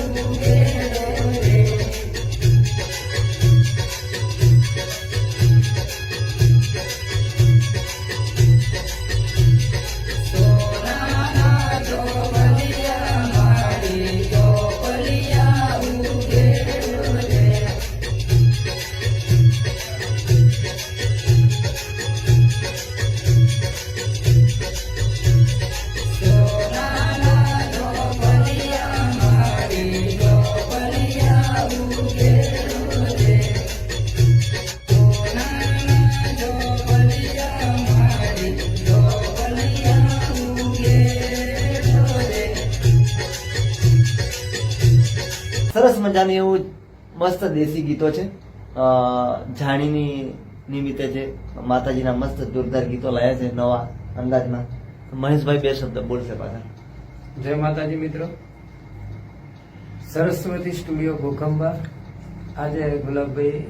Thank you. મજાની એવું મસ્ત દેશી ગીતો છે. જાણીની નિમિત્તે જે માતાજીના મસ્ત જોરદાર ગીતો લાયા છે નવા અંદાજમાં. મહેશભાઈ બે શબ્દ બોલશે પાછા. જય માતાજી મિત્રો. સરસ્વતી સ્ટુડિયો ગોખંબા આજે ગુલાબભાઈ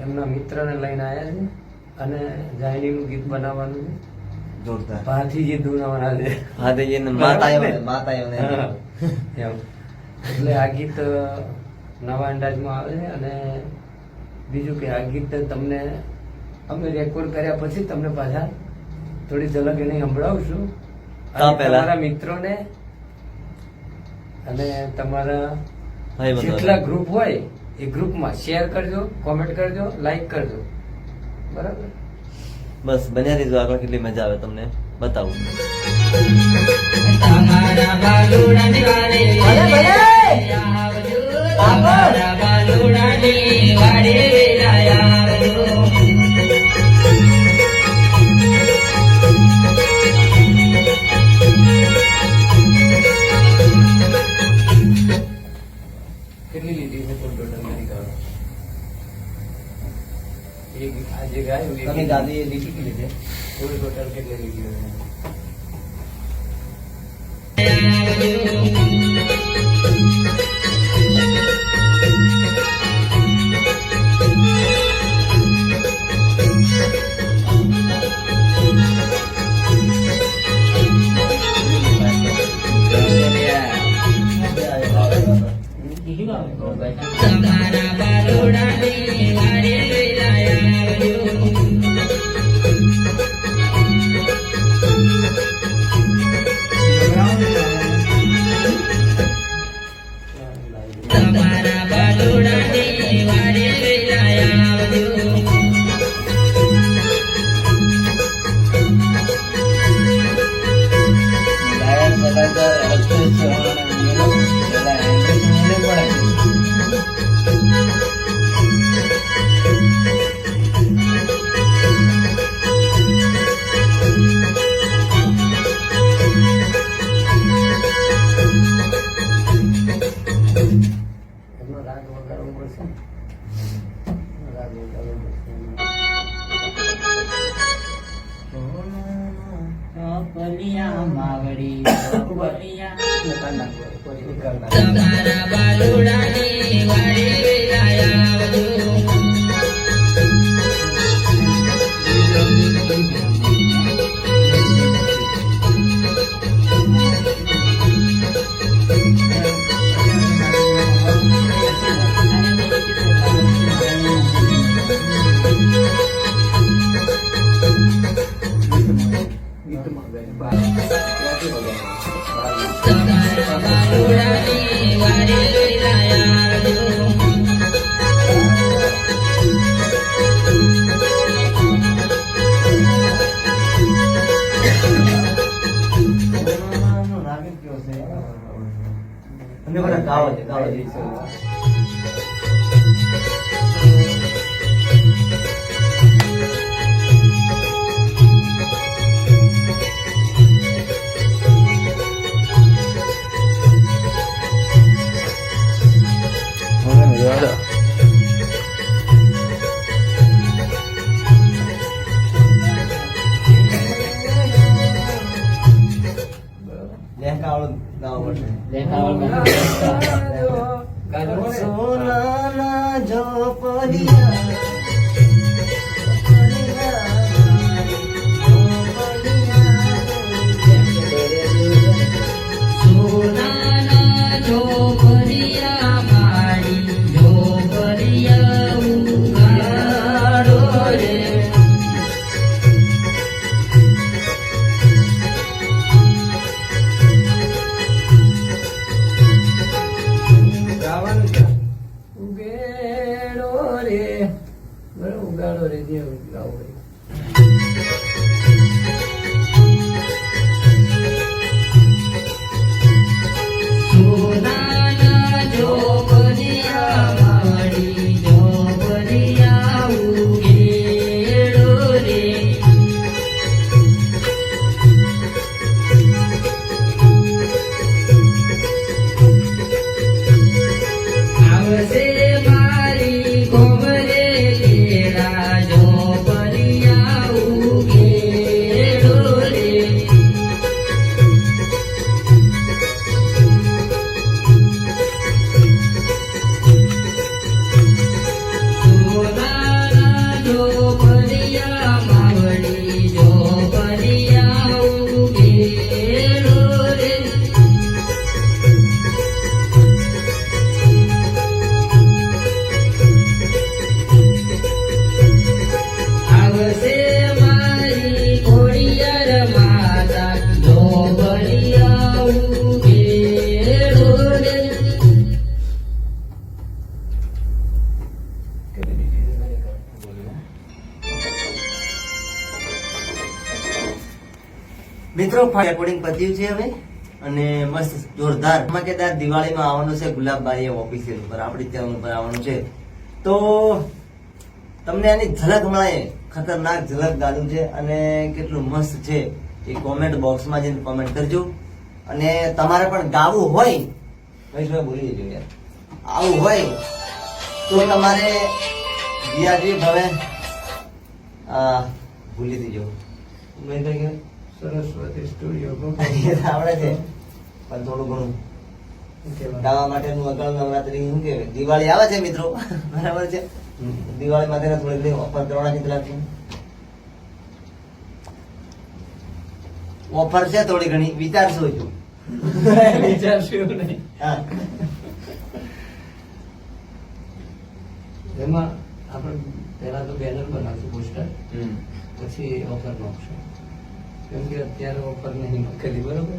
એમના મિત્રને લઈને આવ્યા છે અને જાયનીનું ગીત બનાવવાનું છે. જોરદાર. ભાથીજી ધૂણાવાના છે. ભાથીજી માતા એમ. માતા એમ. એટલે આ ગીત નવા અંદાજમાં આવે છે અને બીજું કે આ ગીત તમને અમે રેકોર્ડ કર્યા પછી તમને પાછા થોડી ઝલક એને સંભળાવશું. તા તમારા મિત્રોને અને તમારા જેટલા ગ્રુપ હોય એ ગ્રુપમાં શેર કરજો કોમેન્ટ કરજો લાઈક કરજો. બરાબર? બસ બન્યા રહીજો. આગળ કેટલી મજા આવે તમને. બતાવું. करणार ગાવો છે ગાવો છે લેહકા વાળું ગાવું પડશે? સોનાના ઝોપડિયા સોનાના જે રેકોર્ડિંગ પત્યું છે હવે. અને મસ્ત જોરદાર. ધમાકેદાર દિવાળીમાં આવવાનું છે ગુલાબબારી ઓફિસિયલ ઉપર. આપણી ચેનલ ઉપર આવવાનું છે. તો તમને આની ઝલક મળે. ખતરનાક ઝલક ગાડું છે અને કેટલું મસ્ત છે. એ કોમેન્ટ બોક્સમાં જઈને કોમેન્ટ કરજો. અને તમારે પણ ગાવું હોય, વૈષ્ણવ ભૂલી જજો યાર. આવું હોય, તો તમારે દિયાજી ભવે. ભૂલી દેજો મેં તો કીધું સરસ્વતી સ્ટુડિયો આવડે છે. પણ થોડું ઘણું. ગાવા માટેનું અગળ નવરાત્રી શું કે દિવાળી આવે છે મિત્રો. બરાબર છે? દિવાળી માટે થોડી ઓફર કરવાના કેટલા છે. ઓફર છે થોડી ઘણી. વિચારશો જો વિચારશું નહીં. હા. એમાં આપણે પહેલા તો બેનર બનાવશું પોસ્ટર. હમ. પછી ઓફર નાખશું કેમ કે અત્યારે ઓફર નહીં નાખેલી બરોબર?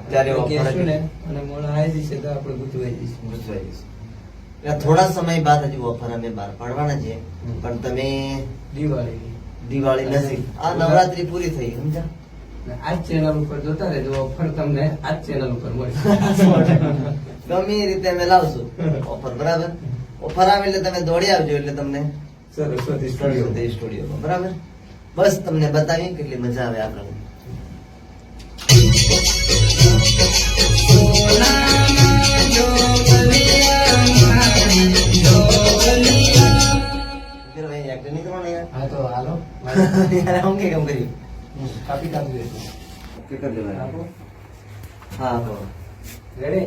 અત્યારે કહેશું ને અને મોડા આવી જશે તો આપણે ગુજવાઈ જઈશું. ગુજવાઈ. એટલે થોડા સમય બાદ હજુ ઓફર અમે બહાર પાડવાના છે પણ તમે દિવાળી. દિવાળી નથી. આ નવરાત્રી પૂરી થઈ સમજ્યા? આજ ચેનલ ઉપર જોતા રહેજો ઓફર તમને આજ ચેનલ ઉપર મળશે. ગમે એ રીતે અમે લાવશું. ઓફર બરાબર? ઓફર આવે એટલે તમે દોડી આવજો એટલે તમને સરસ્વતી સ્ટુડિયો સ્ટુડિયો બરાબર? બસ તમને બતાવી કેટલી મજા આવે આપણે સોનાના જોબરિયા માડી જોબરિયા ફિર ભાઈ એક્ટ નહીં કરવાનું યાર. હા તો હાલો. યાર હું કે કેમ કાપી કાપી દેજો કરી દેવાનું આપો. હા રેડી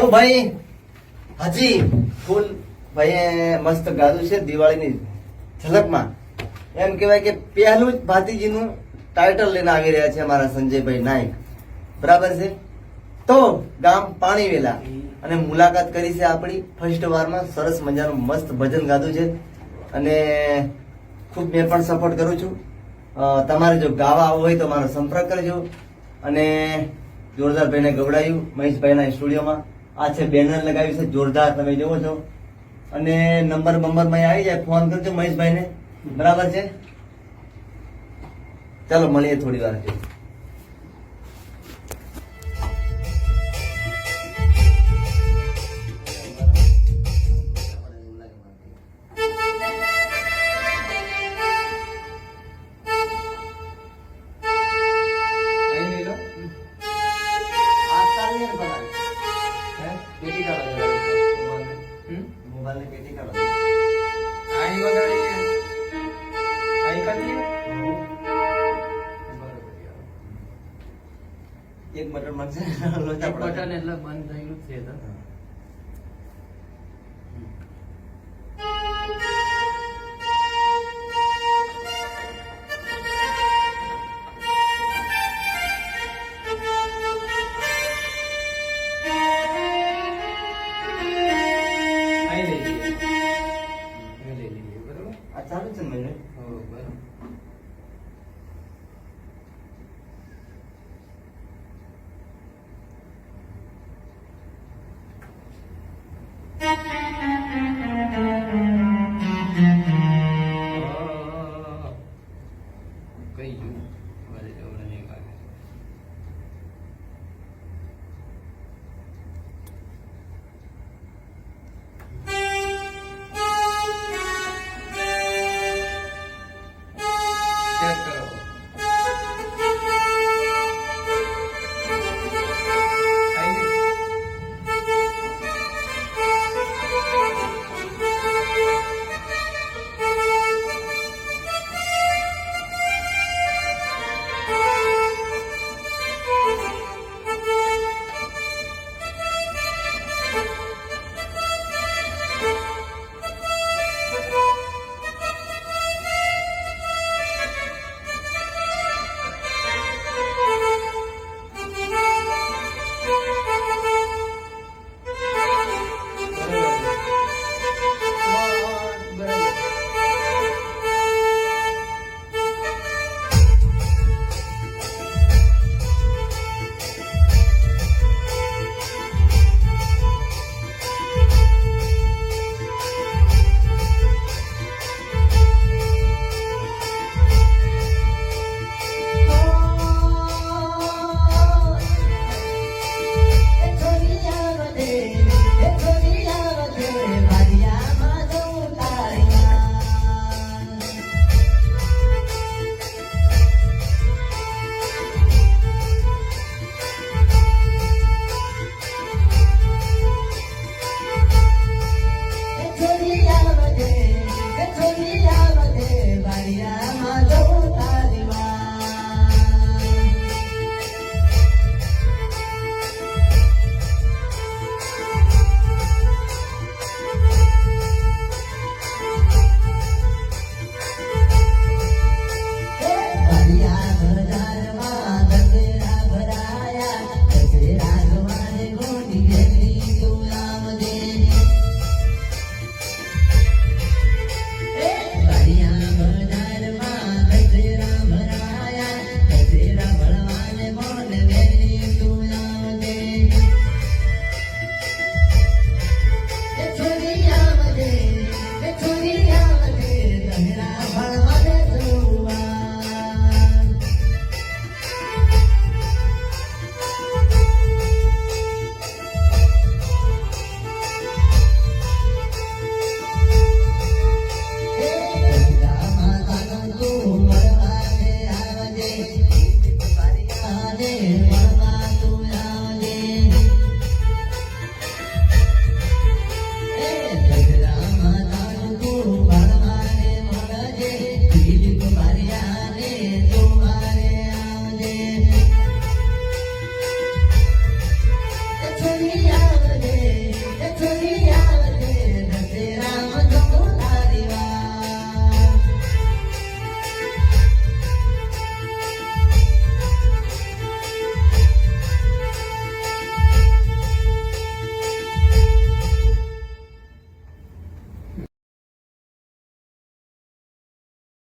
તો ભાઈ હજી ફૂલ ભાઈએ મસ્ત ગાધું છે દિવાળીની ઝલકમાં. એમ કહેવાય કે પહેલું જ ભાતીજીનું ટાઇટલ લઈને આવી રહ્યા છે અમારા સંજયભાઈ નાયક. બરાબર છે? તો ગામ પાણીવેલા. અને મુલાકાત કરી છે આપણી ફર્સ્ટ વારમાં. સરસ મજાનું મસ્ત ભજન ગાધું છે. અને ખૂબ મેં પણ સપોર્ટ કરું છું. તમારે જો ગાવા આવવું હોય તો મારો સંપર્ક કરજો. અને જોરદાર ભાઈને ગવડાયું, મહેશભાઈના સ્ટુડિયોમાં. આ છે બેનર લગાવ્યું છે, જોરદાર તમે જોવો છો. અને નંબર બંબરમાં આવી જાય, ફોન કરજો મહેશભાઈને. બરાબર છે? ચાલો, મળીએ થોડી વાર. 哎呦，我的天！